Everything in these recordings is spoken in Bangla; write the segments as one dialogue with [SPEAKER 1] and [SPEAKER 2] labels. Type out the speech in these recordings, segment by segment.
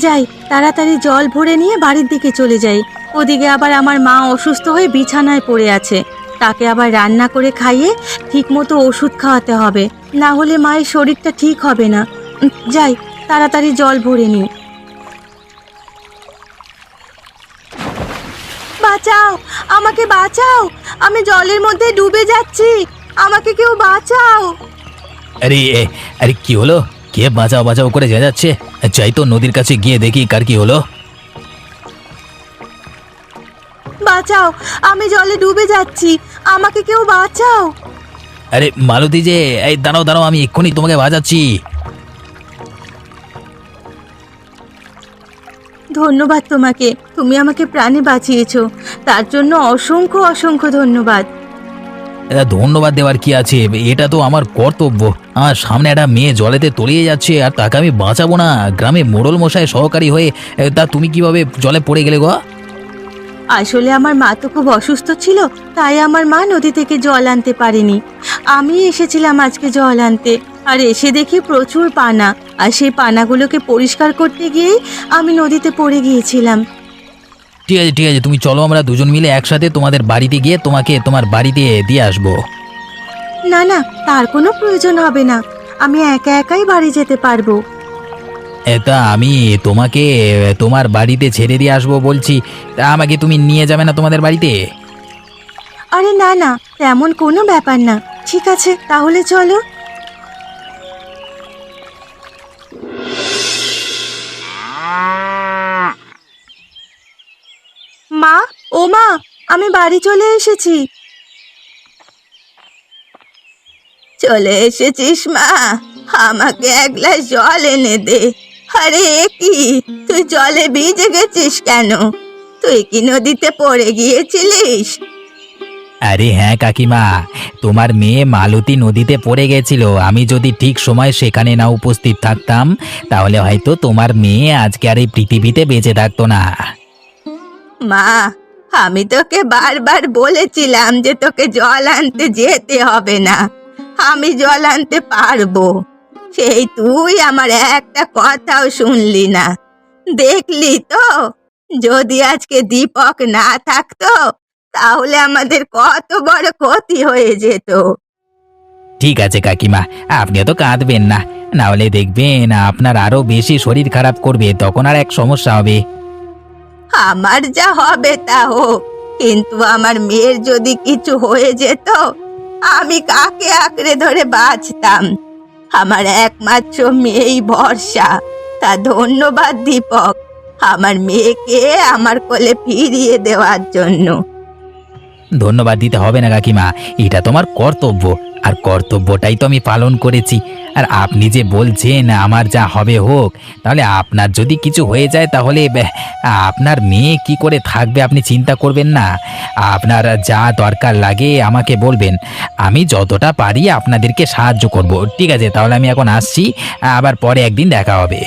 [SPEAKER 1] যাই, তাড়াতাড়ি জল ভরে নিয়ে বাড়ির দিকে চলে যাই। ওদিকে আবার আমার মা অসুস্থ হয়ে বিছানায় পড়ে আছে। তাকে আবার রান্না করে খাইয়ে ঠিকমতো ওষুধ খাওয়াতে হবে। না হলে মায়ের শরীরটা ঠিক হবে না। যাই, তাড়াতাড়ি জল ভরে নিই। বাঁচাও! আমাকে বাঁচাও! আমি জলের মধ্যে ডুবে যাচ্ছি। আমাকে কেউ বাঁচাও!
[SPEAKER 2] আরে আরে কি হলো? কে বাঁচাও বাঁচাও করে যা যাচ্ছে? চাই তো নদীর কাছে গিয়ে দেখি কার কি হলো।
[SPEAKER 1] বাঁচাও আমি জলে ডুবে যাচ্ছি। আমাকে কেউ বাঁচাও।
[SPEAKER 2] আরে মালতী যে এই দাঁড়াও দাঁড়াও আমি এক্ষুনি তোমাকে বাজাচ্ছি
[SPEAKER 1] ধন্যবাদ তোমাকে তুমি আমাকে প্রাণে বাঁচিয়েছো। তার জন্য অসংখ্য অসংখ্য ধন্যবাদ।
[SPEAKER 2] এটা ধন্যবাদ দেওয়ার কি আছে? এটা তো আমার কর্তব্য। আমার সামনে একটা মেয়ে জলেতে তলিয়ে যাচ্ছে, আর তাকে আমি বাঁচাবো না। গ্রামে মোড়ল মশাই সহকারী হয়ে তা তুমি কীভাবে জলে পড়ে গেলে গো?
[SPEAKER 1] আসলে আমার মা তো খুব অসুস্থ ছিল, তাই আমার মা নদী থেকে জল আনতে পারেনি। আমি এসেছিলাম আজকে জল আনতে, আর এসে দেখি প্রচুর পানা, আর সেই পানাগুলোকে পরিষ্কার করতে গিয়েই আমি নদীতে পড়ে গিয়েছিলাম।
[SPEAKER 2] ঠিক আছে ঠিক আছে তুমি চলো আমরা দুজন মিলে একসাথে তোমাদের বাড়িতে গিয়ে তোমাকে তোমার বাড়িতে দিয়ে আসব।
[SPEAKER 1] না না তার কোনো প্রয়োজন হবে না। আমি একা একাই বাড়ি যেতে পারব।
[SPEAKER 2] এটা আমি তোমাকে তোমার বাড়িতে ছেড়ে দিয়ে আসব বলছি। তা আমাকে তুমি নিয়ে যাবে না তোমাদের বাড়িতে?
[SPEAKER 1] আরে না না তেমন কোনো ব্যাপার না। ঠিক আছে তাহলে চলো। মা, ও মা, আমি বাড়ি চলে এসেছি। চলে এসেছিস মা, আমাকে এক গ্লাস জল এনে দে। আরে কি? তুই জলে ভিজে গেছিস কেন? তুই কি নদীতে পড়ে গিয়েছিলিস?
[SPEAKER 2] আরে হ্যাঁ কাকিমা, তোমার মেয়ে মালতী নদীতে পড়ে গেছিল। আমি যদি ঠিক সময় সেখানে না উপস্থিত থাকতাম, তাহলে হয়তো তোমার মেয়ে আজকে আর এই পৃথিবীতে বেঁচে থাকতো না।
[SPEAKER 1] মা, আমি তোকে বারবার বলেছিলাম যে তোকে জল আনতে যেতে হবে না। আমি জল আনতে পারব। সেই তুই আমার একটা কথাও শুনলি না। দেখলি তো? যদি আজকে দীপক না থাকতো, তাহলে আমাদের কত বড় ক্ষতি হয়ে যেত।
[SPEAKER 2] ঠিক আছে কাকিমা আপনি তো কাঁদবেন না। না হলে দেখবেন, আপনার আরও বেশি শরীর খারাপ করবে, তখন আর এক সমস্যা হবে।
[SPEAKER 1] আমার যা হবে তা হোক। কিন্তু আমার মেয়ের যদি কিছু হয়ে যেত, আমি কাকে আঁকড়ে ধরে বাঁচতাম? আমার একমাত্র মেয়েই ভরসা। তা ধন্যবাদ, দীপক। আমার মেয়েকে আমার কোলে ফিরিয়ে দেওয়ার জন্য।
[SPEAKER 2] ধন্যবাদ দিতে হবে না, কাকিমা। এটা তোমার কর্তব্য। আর কর্তব্যটাই তো আমি পালন করেছি। আর আপনি যে বলছেন আমার যা হবে হোক, তাহলে আপনার যদি কিছু হয়ে যায় তাহলে আপনার মেয়ে কি করে থাকবে আপনি চিন্তা করবেন না। আপনার যা দরকার লাগে আমাকে বলবেন। আমি যতটা পারি আপনাদেরকে সাহায্য করব। ঠিক আছে, তাহলে আমি এখন আসছি। আবার পরে একদিন দেখা হবে।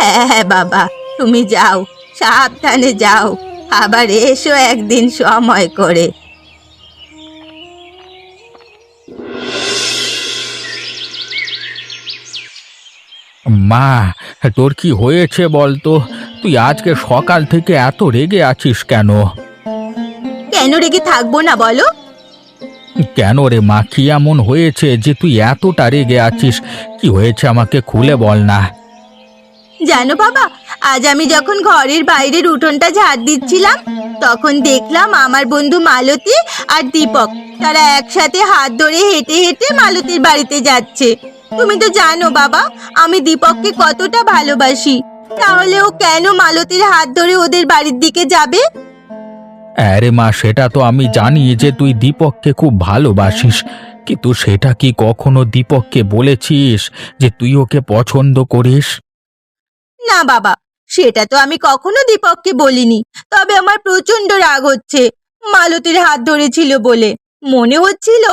[SPEAKER 1] হ্যাঁ হ্যাঁ বাবা, তুমি যাও, সাবধানে যাও। আবার এসো একদিন সময় করে।
[SPEAKER 3] মা তোর কি হয়েছে বলতো? তুই আজকে সকাল থেকে এত রেগে আছিস কেন?
[SPEAKER 1] কেন রেগে থাকব না বলো?
[SPEAKER 3] কেন রে মা কি এমন হয়েছে যে তুই এতটা রেগে আছিস? কি হয়েছে আমাকে খুলে বল না।
[SPEAKER 1] জানো বাবা আজ আমি যখন ঘরের বাইরের উঠোনটা ঝাড় দিচ্ছিলাম তখন দেখলাম আমার বন্ধু মালতী আর দীপক তারা একসাথে হাত ধরে হেঁটে হেঁটে মালতীর বাড়িতে যাচ্ছে। তুমি তো জানো বাবা আমি দীপককে কতটা ভালোবাসি। তাহলে ও কেন মালতীর হাত ধরে ওদের বাড়ির দিকে যাবে?
[SPEAKER 3] আরে মা সেটা তো আমি জানি যে তুই দীপককে খুব ভালোবাসিস। কিন্তু সেটা কি কখনো দীপককে বলেছিস যে তুই ওকে পছন্দ করিস?
[SPEAKER 1] না বাবা সেটা তো আমি কখনো দীপককে বলিনি। তবে আমার প্রচণ্ড রাগ হচ্ছে মালতীর হাত ধরেছিল বলে। মনে হচ্ছিল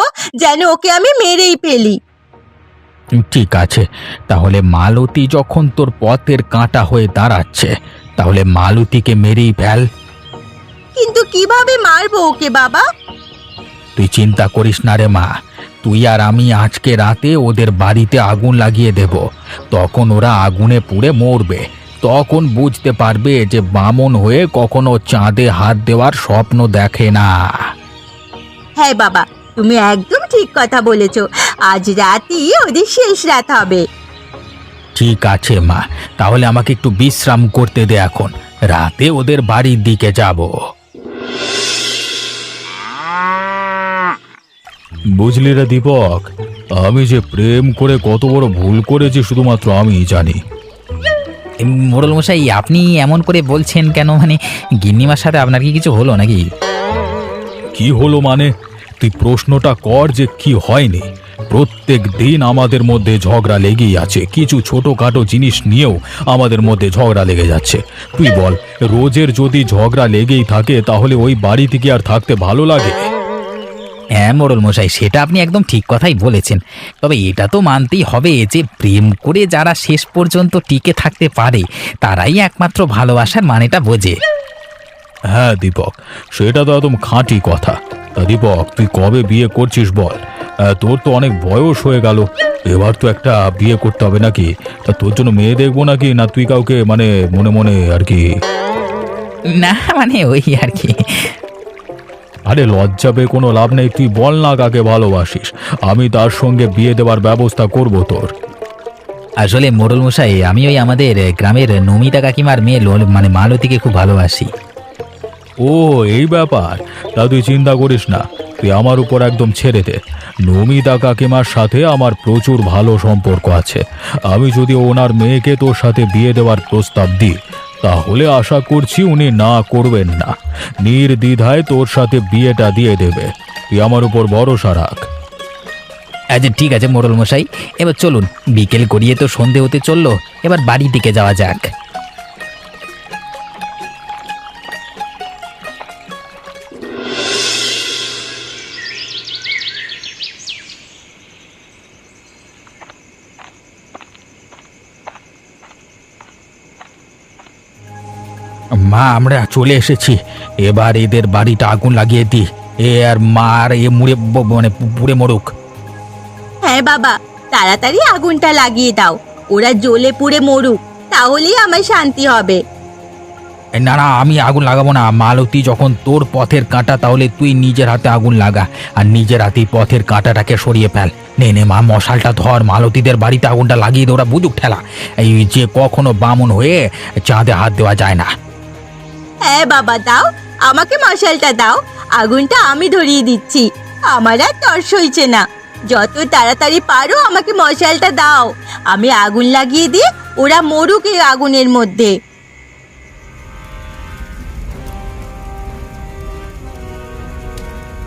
[SPEAKER 1] যেন ওকে আমি মেরেই ফেলি।
[SPEAKER 3] ঠিক আছে। তাহলে মালতী যখন তোর পথের কাঁটা হয়ে দাঁড়াচ্ছে তাহলে মালতীকে মেরেই ফেল।
[SPEAKER 1] কিন্তু কীভাবে মারবো ওকে বাবা?
[SPEAKER 3] তুই চিন্তা করিস না রে মা। তুই আর আমি আজকে রাতে ওদের বাড়িতে আগুন লাগিয়ে দেব। তখন ওরা আগুনে পুড়ে মরবে। তখন বুঝতে পারবে যে বামন হয়ে কখনো চাঁদে হাত দেওয়ার স্বপ্ন দেখে না।
[SPEAKER 1] হ্যাঁ বাবা তুমি একদম ঠিক কথা বলেছ। আজ রাতই ওদের শেষ রাত হবে।
[SPEAKER 3] ঠিক আছে মা। তাহলে আমাকে একটু বিশ্রাম করতে দে এখন। রাতে ওদের বাড়ির দিকে যাব। বুঝলি রে দীপক আমি যে প্রেম করে কত বড় ভুল করেছি শুধুমাত্র আমি জানি।
[SPEAKER 2] এ, মোড়ল মশাই আপনি এমন করে বলছেন কেন? মানে গিন্নিমার সাথে আপনার কি কিছু হলো নাকি?
[SPEAKER 3] কি হলো মানে? তুই প্রশ্নটা কর যে কি হয়নি। প্রত্যেক দিন আমাদের মধ্যে ঝগড়া লেগেই আছে। কিছু ছোটখাটো জিনিস নিয়েও আমাদের মধ্যে ঝগড়া লেগে যাচ্ছে। তুই বল রোজের যদি ঝগড়া লেগেই থাকে তাহলে ওই বাড়ি থেকে আর থাকতে ভালো লাগে?
[SPEAKER 2] হ্যাঁ মোড়ল মশাই সেটা আপনি একদম ঠিক কথাই বলেছেন। তবে এটা তো মানতেই হবে যে প্রেম করে যারা শেষ পর্যন্ত টিকে থাকতে পারে তারাই একমাত্র ভালোবাসার মানেটা বোঝে।
[SPEAKER 3] হ্যাঁ দীপক সেটা তো একদম খাঁটি কথা। তা দীপক তুই কবে বিয়ে করছিস বল? আহ, তোর তো অনেক বয়স হয়ে গেল। এবার তো একটা বিয়ে করতে হবে নাকি? তা তোর জন্য মেয়ে দেখব নাকি? না তুই কাউকে মানে মনে মনে আর কি?
[SPEAKER 2] না মানে ওই আর কি।
[SPEAKER 3] আরে লজ্জা পেয়ে কোনো লাভ নেই। তুই বল না কাকে ভালোবাসিস। আমি তার সঙ্গে বিয়ে দেওয়ার ব্যবস্থা করব তোর।
[SPEAKER 2] আসলে মোড়ল মশাই আমি ওই আমাদের গ্রামের নমিতা কাকিমার মেয়ে লোল- মানে মালতীকে খুব ভালোবাসি।
[SPEAKER 3] ও, এই ব্যাপার। তা তুই চিন্তা করিস না, তুই আমার উপর একদম ছেড়ে দে। নমিতা কাকিমার সাথে আমার প্রচুর ভালো সম্পর্ক আছে। আমি যদি ওনার মেয়েকে তোর সাথে বিয়ে দেওয়ার প্রস্তাব দিই, তাহলে আশা করছি উনি না করবেন না। নির্দ্বিধায় তোর সাথে বিয়েটা দিয়ে দেবে। তুই আমার উপর ভরসা রাখ।
[SPEAKER 2] আচ্ছা ঠিক আছে মোড়ল মশাই এবার চলুন, বিকেল গড়িয়ে তো সন্ধে হতে চলল, এবার বাড়ির দিকে যাওয়া যাক।
[SPEAKER 3] আমরা চলে এসেছি। এবার এদের বাড়িটা আগুন লাগিয়ে দিই। এ আর মা আর এ মুড়ে ব- মানে পুড়ে মরুক।
[SPEAKER 1] হ্যাঁ বাবা তাড়াতাড়ি আগুনটা লাগিয়ে দাও। ওরা জ্বলে পুড়ে মরুক তাহলেই আমার শান্তি হবে।
[SPEAKER 3] এ, না না আমি আগুন লাগাবো না। মালতী যখন তোর পথের কাঁটা তাহলে তুই নিজের হাতে আগুন লাগা। আর নিজের হাতেই পথের কাঁটাটাকে সরিয়ে ফেল। নে নে মা মশালটা ধর। মালতীদের বাড়িতে আগুনটা লাগিয়ে দে ওরা বুঝুক ঠেলা। এই যে কখনো বামন হয়ে চাঁদে হাত দেওয়া যায় না।
[SPEAKER 1] হ্যাঁ বাবা, দাও। আমাকে মশালটা দাও। আগুনটা আমি ধরিয়ে দিচ্ছি। আমার আর তর্স হইছে না। যত তাড়াতাড়ি পারো, আমাকে মশালটা দাও। আমি আগুন লাগিয়ে দিয়ে ওরা মরুক এই আগুনের মধ্যে।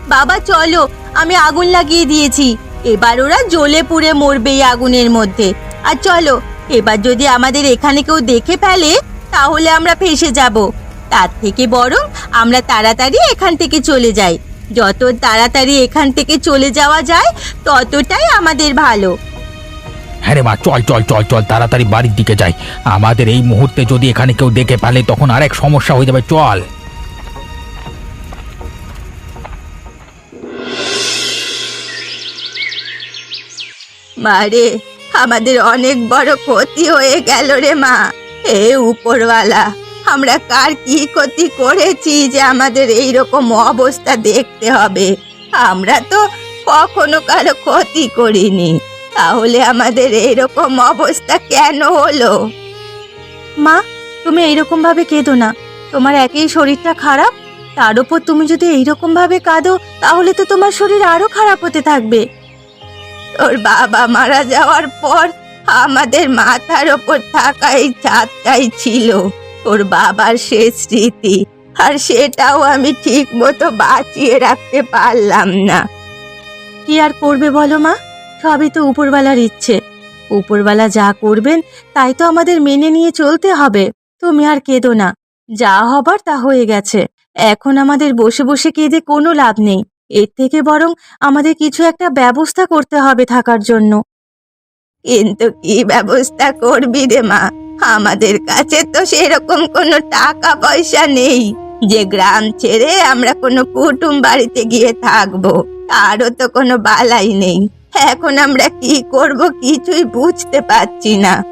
[SPEAKER 1] বাবা, চলো, আমি আগুন লাগিয়ে দিয়েছি। এবার ওরা জ্বলে পুড়ে মরবে এই আগুনের মধ্যে। আর চলো, এবার যদি আমাদের এখানে কেউ দেখে ফেলে, তাহলে আমরা ফেসে যাব। তার থেকে বরং আমরা তাড়াতাড়ি এখান থেকে চলে যাই। যত তাড়াতাড়ি এখান থেকে চলে যাওয়া যায় ততটাই আমাদের ভালো।
[SPEAKER 3] হ্যাঁ রে মা চল চল চল চল তাড়াতাড়ি বাড়ির দিকে যাই। আমাদের এই মুহূর্তে যদি এখানে কেউ দেখে ফেলে তখন আরেক সমস্যা হয়ে যাবে চল।
[SPEAKER 1] মারে আমাদের অনেক বড় ক্ষতি হয়ে গেল রে মা এ উপরওয়ালা। আমরা কার কি ক্ষতি করেছি যে আমাদের এই রকম অবস্থা দেখতে হবে? আমরা তো কখনো কারও ক্ষতি করিনি। তাহলে আমাদের এইরকম অবস্থা কেন হলো? মা তুমি এইরকম ভাবে কেঁদো না। তোমার একই শরীরটা খারাপ। তার উপর তুমি যদি এইরকম ভাবে কাঁদো তাহলে তো তোমার শরীর আরও খারাপ হতে থাকবে। তোর বাবা মারা যাওয়ার পর আমাদের মাথার ওপর থাকা এই চাঁদটাই ছিল। তোর বাবার শেষ স্মৃতি আর সেটাও আমি ঠিক মতো বাঁচিয়ে রাখতে পারলাম না। কি আর করবে বলো মা? সবই তো উপরওয়ালার ইচ্ছে। উপরওয়ালা যা করবেন তাই তো আমাদের মেনে নিয়ে চলতে হবে। তুমি আর কেঁদো না। যা হবার তা হয়ে গেছে। এখন আমাদের বসে বসে কেঁদে কোনো লাভ নেই। এর থেকে বরং আমাদের কিছু একটা ব্যবস্থা করতে হবে থাকার জন্য। কিন্তু কি ব্যবস্থা করবি রে মা? আমাদের কাছে তো সেরকম কোনো টাকা পয়সা নেই। যে গ্রাম ছেড়ে আমরা কোনো কুটুম বাড়িতে গিয়ে থাকব, তারও তো কোনো বালাই নেই। এখন আমরা কি করব কিছুই বুঝতে পারছি না।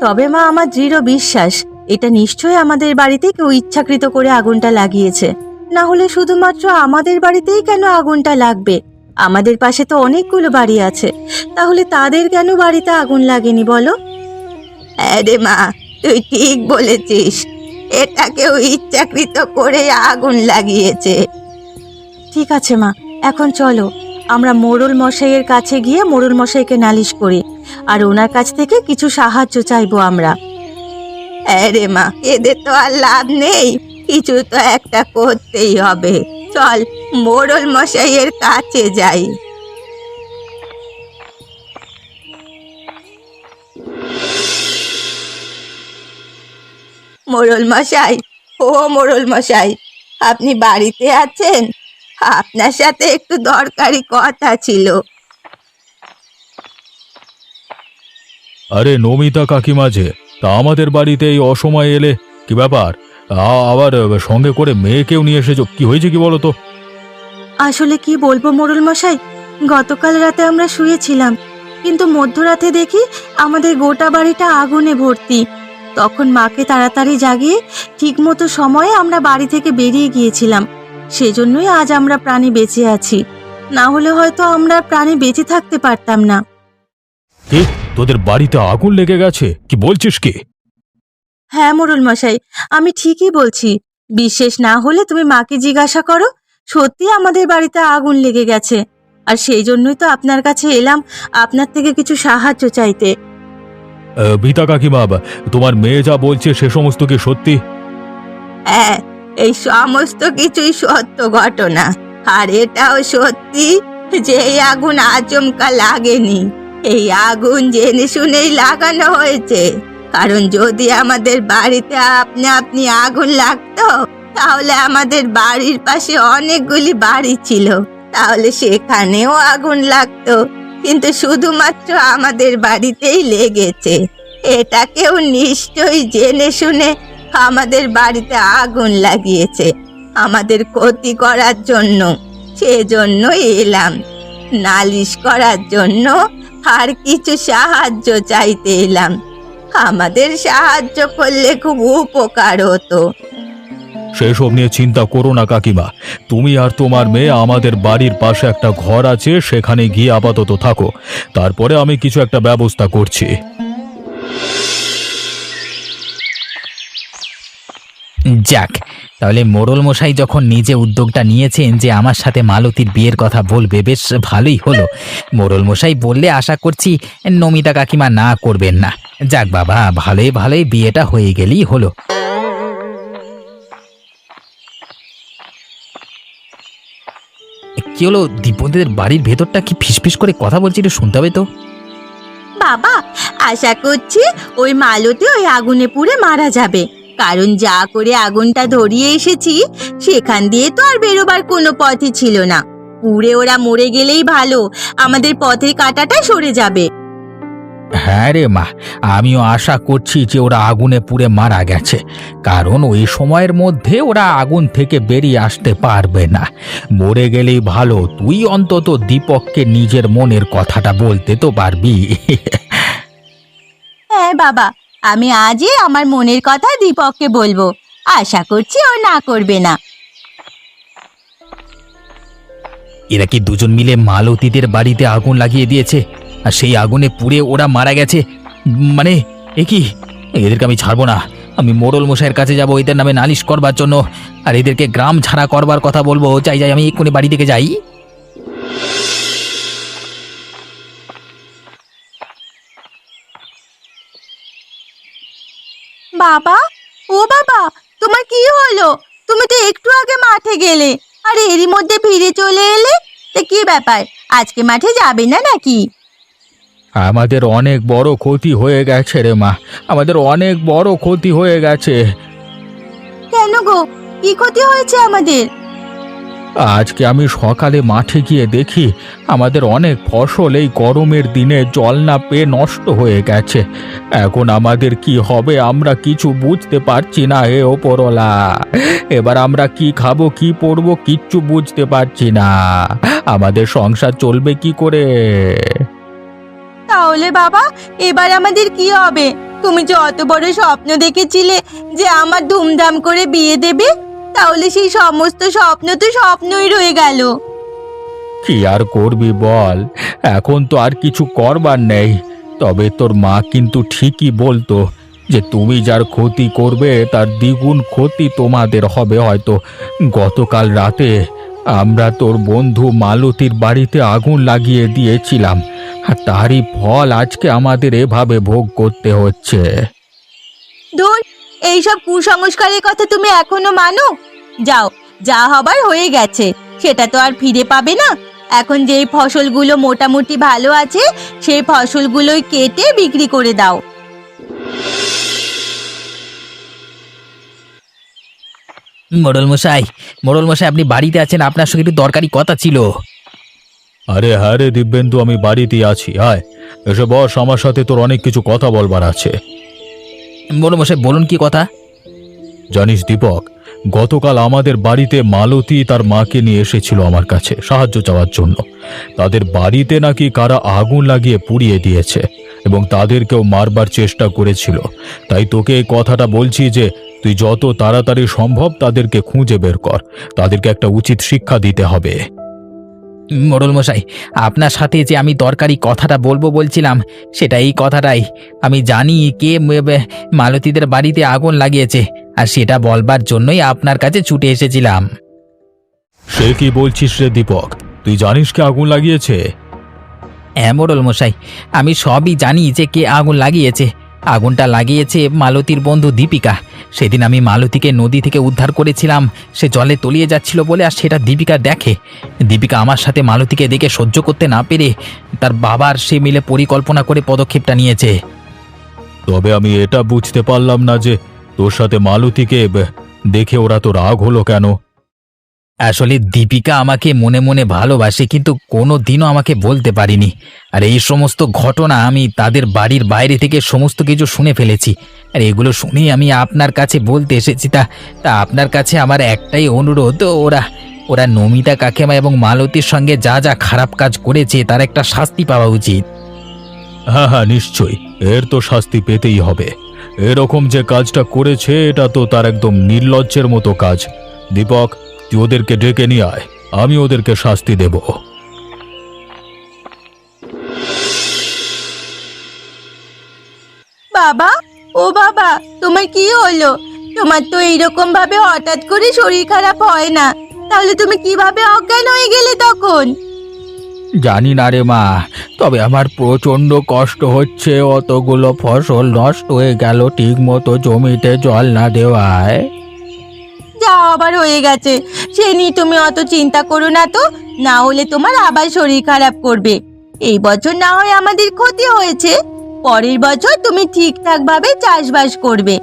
[SPEAKER 1] তবে মা, আমার দৃঢ় বিশ্বাস, এটা নিশ্চয়ই আমাদের বাড়িতে কেউ ইচ্ছাকৃত করে আগুনটা লাগিয়েছে। না হলে শুধুমাত্র আমাদের বাড়িতেই কেন আগুনটা লাগবে? আমাদের পাশে তো অনেকগুলো বাড়ি আছে। তাহলে তাদের কেন বাড়িতে আগুন লাগেনি বলো? আরে মা, তুই ঠিক বলেছিস। এটা কেউ ইচ্ছাকৃত করে আগুন লাগিয়েছে। ঠিক আছে মা, এখন চলো। আমরা মোড়ল মশাইয়ের কাছে গিয়ে মোড়ল মশাইকে নালিশ করি, আর ওনার কাছ থেকে কিছু সাহায্য চাইব আমরা। আরে মা, এদের তো আর লাভ নেই। কিছু তো একটা করতেই হবে। চল, মোড়ল মশাইয়ের কাছে যাই। মোড়ল মশাই ও মোড়ল মশাই আপনি বাড়িতে আছেন? আপনার সাথে একটু দরকারি কথা ছিল।
[SPEAKER 3] আরে নমিতা কাকিমা যে তা আমাদের বাড়িতে এই অসময়ে এলে কি ব্যাপার? আ- আবার সঙ্গে করে মেয়েকেও নিয়ে এসেছ কি হয়েছে কি বলো তো?
[SPEAKER 1] আসলে কি বলব মোড়ল মশাই গতকাল রাতে আমরা শুয়েছিলাম কিন্তু মধ্যরাতে দেখি আমাদের গোটা বাড়িটা আগুনে ভর্তি। তখন মাকে তাড়াতাড়ি জাগিয়ে ঠিকমতো সময়ে আমরা বাড়ি থেকে বেরিয়ে গিয়েছিলাম। সেজন্যই আজ আমরা প্রাণী বেঁচে আছি। না হলে হয়তো আমরা প্রাণী বেঁচে থাকতে পারতাম না।
[SPEAKER 3] কি? তোদের বাড়িতে আগুন লেগে গেছে? কি বলছিস কি?
[SPEAKER 1] হ্যাঁ মোড়ল মশাই আমি ঠিকই বলছি। বিশ্বাস না হলে তুমি মাকে জিজ্ঞাসা করো সত্যি আমাদের বাড়িতে আগুন লেগে গেছে। আর সেই জন্যই তো আপনার কাছে এলাম আপনার থেকে কিছু সাহায্য চাইতে।
[SPEAKER 3] বিতা কাকিমা তোমার মেয়ে যা বলছে সে সমস্ত কি সত্যি?
[SPEAKER 1] হ্যাঁ এই সমস্ত কিছুই সত্য ঘটনা। আর এটাও সত্যি যে এই আগুন আচমকা লাগেনি। এই আগুন জেনে শুনেই লাগানো হয়েছে। কারণ যদি আমাদের বাড়িতে আপনি আপনি আগুন লাগতো, তাহলে আমাদের বাড়ির পাশে অনেকগুলি বাড়ি ছিল। তাহলে সেখানেও আগুন লাগতো। কিন্তু শুধুমাত্র আমাদের বাড়িতেই লেগেছে। এটা কেউ নিশ্চয়ই জেনে শুনে আমাদের বাড়িতে আগুন লাগিয়েছে। আমাদের ক্ষতি করার জন্য সেজন্য এলাম। নালিশ করার জন্য আর কিছু সাহায্য চাইতে এলাম। আমাদের সাহায্য করলে খুব উপকার হতো।
[SPEAKER 3] সেসব নিয়ে চিন্তা করো না, কাকিমা। তুমি আর তোমার মেয়ে আমাদের বাড়ির পাশে একটা ঘর আছে, সেখানে গিয়ে আপাতত থাকো। তারপরে আমি কিছু একটা ব্যবস্থা করছি।
[SPEAKER 2] যাক, তাহলে মোড়ল মশাই যখন নিজে উদ্যোগটা নিয়েছেন যে আমার সাথে মালতীর বিয়ের কথা বলবে, বেশ ভালোই হলো। মোড়ল মশাই বললে, আশা করছি নমিতা কাকিমা না করবেন না। যাক বাবা, ভালোই ভালোই বিয়েটা হয়ে গেলেই হলো। কি হলো? দীপন্তীদের বাড়ির ভেতরটা কি ফিসফিস করে কথা বলছে একটু শুনতে হবে তো।
[SPEAKER 1] বাবা, আশা করছি ওই মালতী ওই আগুনে পুড়ে মারা যাবে। কারণ যা করে আগুনটা ধরিয়ে এসেছি, সেখান দিয়ে তো আর বেরোবার কোনো পথই ছিল না। পুড়ে ওরা মরে গেলেই ভালো, আমাদের পথের কাঁটাটা সরে যাবে।
[SPEAKER 2] হ্যাঁ রে মা আমিও আশা করছি যে ওরা আগুনে পুড়ে মারা গেছে। কারণ ওই সময়ের মধ্যে ওরা আগুন থেকে বেরিয়ে আসতে পারবে না। মরে গেলেই ভালো তুই অন্তত দীপককে নিজের মনের কথাটা বলতে তো পারবি।
[SPEAKER 1] হ্যাঁ বাবা আমি আজই আমার মনের কথা দীপককে বলব। আশা করছি ও না করবে না।
[SPEAKER 2] এরা কি দুজন মিলে মালতীদের বাড়িতে আগুন লাগিয়ে দিয়েছে? আর সেই আগুনে পুড়ে ওরা মারা গেছে। মানে এ কি? এদেরকে আমি ছাড়বো না। আমি মোড়ল মশাইয়ের কাছে যাব, এদের নামে নালিশ করবার জন্য। আর এদেরকে গ্রাম ছাড়া করবার কথা বলব। চাই যাই, আমি এক্ষুনি বাড়ি থেকে যাই।
[SPEAKER 1] বাবা, ও বাবা, তোমার কি হলো? তুমি তো একটু আগে মাঠে গেলে। আর এরই মধ্যে ফিরে চলে এলে? তা কি ব্যাপার? আজকে মাঠে যাবে না নাকি?
[SPEAKER 3] আমাদের অনেক বড় ক্ষতি হয়ে গেছে রে মা। আমাদের অনেক বড় ক্ষতি হয়ে গেছে।
[SPEAKER 1] কেন গো? কি ক্ষতি হয়েছে আমাদের?
[SPEAKER 3] আজকে আমি সকালে মাঠে গিয়ে দেখি আমাদের অনেক ফসল এই গরমের দিনে জল না পেয়ে নষ্ট হয়ে গেছে। এখন আমাদের কি হবে আমরা কিছু বুঝতে পারছি না হে ওপরলা এবার আমরা কি খাব কি পরবো কিচ্ছু বুঝতে পারছি না। আমাদের সংসার চলবে কি করে?
[SPEAKER 1] তাহলে বাবা, এবার আমাদের কি হবে? তুমি যে অত বড় স্বপ্ন দেখেছিলে যে আমার ধুমধাম করে বিয়ে দেবে, তাহলে সেই সমস্ত স্বপ্ন তো স্বপ্নই রয়ে গেল।
[SPEAKER 3] কি আর করবি বল? এখন তো আর কিছু করবার নেই। তবে তোর মা কিন্তু ঠিকই বলতো যে তুমি যার ক্ষতি করবে, তার দ্বিগুণ ক্ষতি তোমাদের হবে হয়তো। গতকাল রাতে আমরা তোর বন্ধু মালতীর বাড়িতে আগুন লাগিয়ে দিয়েছিলাম। আর তারই ফল আজকে আমাদের এভাবে ভোগ করতে হচ্ছে।
[SPEAKER 1] দূর এইসব কুসংস্কারের কথা তুমি এখনও মানো? যাও যা হবার হয়ে গেছে সেটা তো আর ফিরে পাবে না। এখন যেই ফসলগুলো মোটামুটি ভালো আছে সেই ফসলগুলোই কেটে বিক্রি করে দাও।
[SPEAKER 2] মোড়ল মশাই মোড়ল মশাই আপনি বাড়িতে আছেন আপনার সঙ্গে একটু দরকারি কথা ছিল।
[SPEAKER 3] আরে হ্যাঁ রে দিব্যেন্দু আমি বাড়িতেই আছি আয়। এসে বস আমার সাথে তোর অনেক কিছু কথা বলবার আছে।
[SPEAKER 2] মোড়ল মশাই বলুন কি কথা?
[SPEAKER 3] জানিস দীপক গতকাল আমাদের বাড়িতে মালতী তার মাকে নিয়ে এসেছিল আমার কাছে সাহায্য চাওয়ার জন্য। তাদের বাড়িতে নাকি কারা আগুন লাগিয়ে পুড়িয়ে দিয়েছে এবং তাদেরকেও মারবার চেষ্টা করেছিল। তাই তোকে এই কথাটা বলছি যে তুই যত তাড়াতাড়ি সম্ভব তাদেরকে খুঁজে বের কর। তাদেরকে একটা উচিত শিক্ষা দিতে হবে।
[SPEAKER 2] মোড়ল মশাই আপনার সাথে যে আমি দরকারি কথাটা বলব বলছিলাম সেটা এই কথাটাই। আমি জানি কে ম- মালতীদের বাড়িতে আগুন লাগিয়েছে আর সেটা বলবার জন্যই আপনার কাছে ছুটে এসেছিলাম।
[SPEAKER 3] সে কি বলছিস রে দীপক? তুই জানিস কে আগুন লাগিয়েছে?
[SPEAKER 2] হ্যাঁ মোড়ল মশাই আমি সবই জানি যে কে আগুন লাগিয়েছে আগুনটা লাগিয়েছে মালতীর বন্ধু দীপিকা। সেদিন আমি মালতীকে নদী থেকে উদ্ধার করেছিলাম। সে জলে তলিয়ে যাচ্ছিল বলে আর সেটা দীপিকা দেখে। দীপিকা আমার সাথে মালতীকে দেখে সহ্য করতে না পেরে তার বাবার সে মিলে পরিকল্পনা করে পদক্ষেপটা নিয়েছে।
[SPEAKER 3] তবে আমি এটা বুঝতে পারলাম না যে তোর সাথে মালতীকে দেখে ওরা তো রাগ হলো কেন?
[SPEAKER 2] আসলে দীপিকা আমাকে মনে মনে ভালোবাসে, কিন্তু কোনো দিনও আমাকে বলতে পারিনি। আর এই সমস্ত ঘটনা আমি তাদের বাড়ির বাইরে থেকে সমস্ত কিছু শুনে ফেলেছি। আর এগুলো শুনেই আমি আপনার কাছে বলতে এসেছি, তা তা আপনার কাছে আমার একটাই অনুরোধ, ওরা ওরা নমিতা কাকেমা এবং মালতীর সঙ্গে যা যা খারাপ কাজ করেছে, তার একটা শাস্তি পাওয়া উচিত।
[SPEAKER 3] হ্যাঁ হ্যাঁ নিশ্চয়ই। এর তো শাস্তি পেতেই হবে। এরকম যে কাজটা করেছে, এটা তো তার একদম নির্লজ্জের মতো কাজ। দীপক তুই ওদেরকে ডেকে নিয়ে আয়। আমি ওদেরকে শাস্তি দেব।
[SPEAKER 1] বাবা ও বাবা তোমার কি হলো? তোমার তো এইরকম ভাবে হঠাৎ করে শরীর খারাপ হয় না। তাহলে তুমি কীভাবে অজ্ঞান হয়ে গেলে তখন?
[SPEAKER 2] জানি না রে মা তবে আমার প্রচণ্ড কষ্ট হচ্ছে অতগুলো ফসল নষ্ট হয়ে গেল ঠিক মতো জমিতে জল না দেওয়ায়।
[SPEAKER 1] যা আবার হয়ে গেছে। সে নিয়ে তুমি অত চিন্তা করো না তো, না হলে তোমার আবার শরীর খারাপ করবে। এই বছর না হয় আমাদের ক্ষতি হয়েছে। পরের বছর তুমি ঠিকঠাক ভাবে চাষবাস করবে।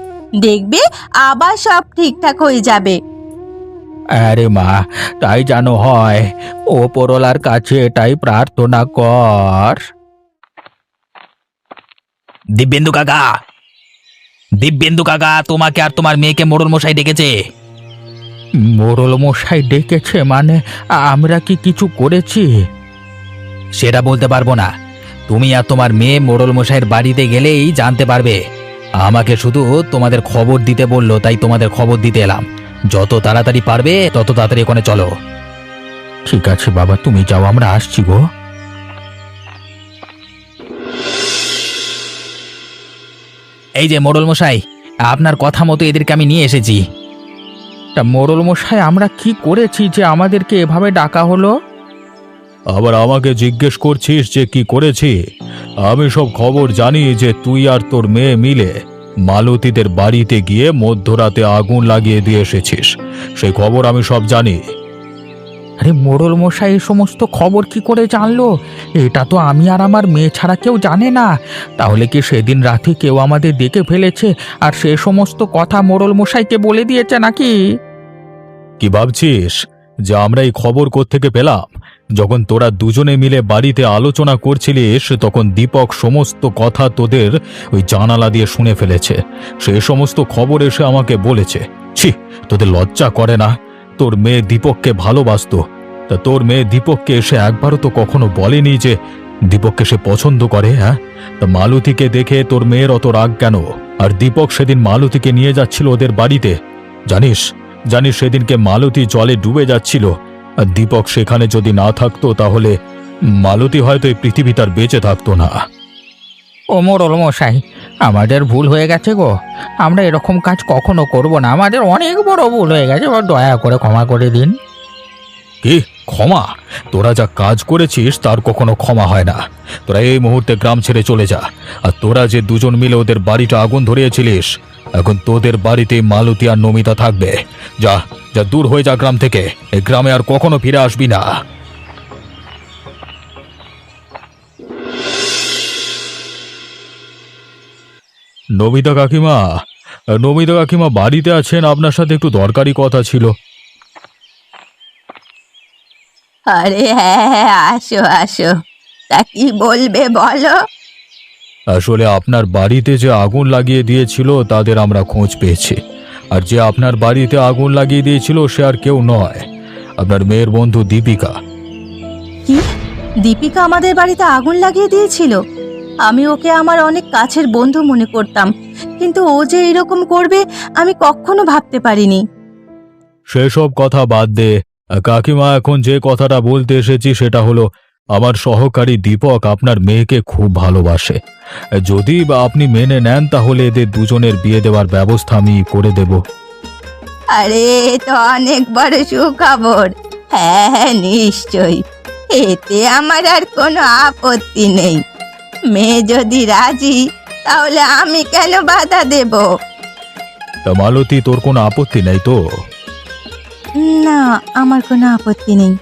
[SPEAKER 1] দেখবে আবার সব ঠিকঠাক হয়ে যাবে।
[SPEAKER 2] আরে মা, তাই যেন হয়। ওপরওয়ালার কাছে এটাই প্রার্থনা কর। দিব্যেন্দু কাকা দিব্যেন্দু কাকা, তোমাকে আর তোমার মেয়েকে মোড়ল মশাই ডেকেছে। মোড়ল মশাই ডেকেছে মানে আমরা কি কিছু করেছি? সেটা বলতে পারব না। তুমি আর তোমার মেয়ে মোড়ল মশাইয়ের বাড়িতে গেলেই জানতে পারবে। আমাকে শুধু তোমাদের খবর দিতে বলল, তাই তোমাদের খবর দিতে এলাম। যত তাড়াতাড়ি পারবে, তত তাড়াতাড়ি ওখানে চলো। ঠিক আছে বাবা, তুমি যাও, আমরা আসছি গো। এই যে মোড়ল মশাই আপনার কথা মতো এদেরকে আমি নিয়ে এসেছি। তা মোরল মশাই আমরা কি করেছি যে আমাদেরকে এভাবে ডাকা হলো?
[SPEAKER 3] আবার আমাকে জিজ্ঞেস করছিস যে কি করেছি? আমি সব খবর জানি যে তুই আর তোর মেয়ে মিলে মালতীদের বাড়িতে গিয়ে মধ্যরাতে আগুন লাগিয়ে দিয়ে এসেছিস। সেই খবর আমি সব জানি।
[SPEAKER 2] আরে মোড়ল মশাই এই সমস্ত খবর কি করে জানলো? এটা তো আমি আর আমার মেয়ে ছাড়া কেউ জানে না। তাহলে কি সেদিন রাতে কেউ আমাদের দেখে ফেলেছে? আর সে সমস্ত কথা মোড়ল মশাইকে বলে দিয়েছে নাকি?
[SPEAKER 3] কি ভাবছিস? যে আমরা এই খবর থেকে পেলাম? যখন তোরা দুজনে মিলে বাড়িতে আলোচনা করছিলিস, তখন দীপক সমস্ত কথা তোদের ওই জানালা দিয়ে শুনে ফেলেছে। সে সমস্ত খবর এসে আমাকে বলেছে। ছি, তোদের লজ্জা করে না। তোর মেয়ে দীপককে ভালোবাসতো। তা তোর মেয়ে দীপককে এসে একবারও তো কখনো বলেনি যে দীপককে সে পছন্দ করে হ্যাঁ? তা মালতীকে দেখে তোর মেয়ের অত রাগ কেন? আর দীপক সেদিন মালতীকে নিয়ে যাচ্ছিল ওদের বাড়িতে। জানিস জানিস সেদিনকে মালতী জলে ডুবে যাচ্ছিল। আর দীপক সেখানে যদি না থাকতো তাহলে মালতী হয়তো এই পৃথিবী তার বেঁচে থাকতো না।
[SPEAKER 2] ও মোড়ল মশাই, আমাদের ভুল হয়ে গেছে গো। আমরা এরকম কাজ কখনো করব না। আমাদের অনেক বড় ভুল হয়ে গেছে, এবার দয়া করে ক্ষমা করে দিন।
[SPEAKER 3] কি? ক্ষমা? তোরা যা কাজ করেছিস, তার কখনো ক্ষমা হয় না। তোরা এই মুহূর্তে গ্রাম ছেড়ে চলে যা। আর তোরা যে দুজন মিলে ওদের বাড়িটা আগুন ধরিয়েছিলিস, এখন তোদের বাড়িতে মালতী আর নমিতা থাকবে। যা যা দূর হয়ে যা গ্রাম থেকে। এই গ্রামে আর কখনো ফিরে আসবি না। নমিতা কাকিমা নমিতা কাকিমা বাড়িতে আছেন আপনার সাথে একটু দরকারি কথা ছিল।
[SPEAKER 1] আরে হ্যাঁ হ্যাঁ আসো আসো। তা কি বলবে বলো?
[SPEAKER 3] আসলে আপনার বাড়িতে যে আগুন লাগিয়ে দিয়েছিল তাদের আমরা খোঁজ পেয়েছি। আর যে আপনার বাড়িতে আগুন লাগিয়ে দিয়েছিল সে আর কেউ নয়। আপনার মেয়ের বন্ধু দীপিকা।
[SPEAKER 1] কি? দীপিকা আমাদের বাড়িতে আগুন লাগিয়ে দিয়েছিল? আমি ওকে আমার অনেক কাছের বন্ধু মনে করতাম কিন্তু ও যে এরকম করবে আমি কখনো ভাবতে পারিনি।
[SPEAKER 3] সেসব কথা বাদ দে। কাকিমা এখন যে কথাটা বলতে এসেছি সেটা হলো আমার সহকারী দীপক আপনার মেয়েকে খুব ভালোবাসে। যদি বা আপনি মেনে নেন তাহলে এদের দুজনের বিয়ে দেওয়ার ব্যবস্থা আমি করে দেব।
[SPEAKER 1] আরে এ তো অনেক বড় সুখবর। হ্যাঁ হ্যাঁ নিশ্চয়ই। এতে আমার আর কোনো আপত্তি নেই। মেয়ে যদি রাজি তাহলে আমি কেন বাধা দেব?
[SPEAKER 3] তা মালতী তোর কোনো আপত্তি নেই তো?
[SPEAKER 1] না আমার কোনো আপত্তি নেই।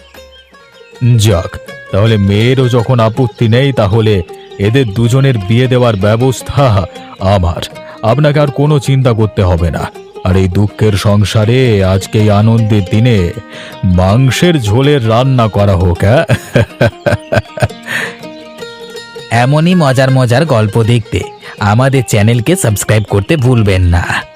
[SPEAKER 3] যাক তাহলে মেয়েরও যখন আপত্তি নেই তাহলে এদের দুজনের বিয়ে দেওয়ার ব্যবস্থা আমার। আপনাকে আর কোনো চিন্তা করতে হবে না। আর এই দুঃখের সংসারে আজকে এই আনন্দের দিনে মাংসের ঝোলের রান্না করা হোক হ্যাঁ?
[SPEAKER 2] এমনই মজার মজার গল্প দেখতে। আমাদের চ্যানেলকে সাবস্ক্রাইব করতে ভুলবেন না।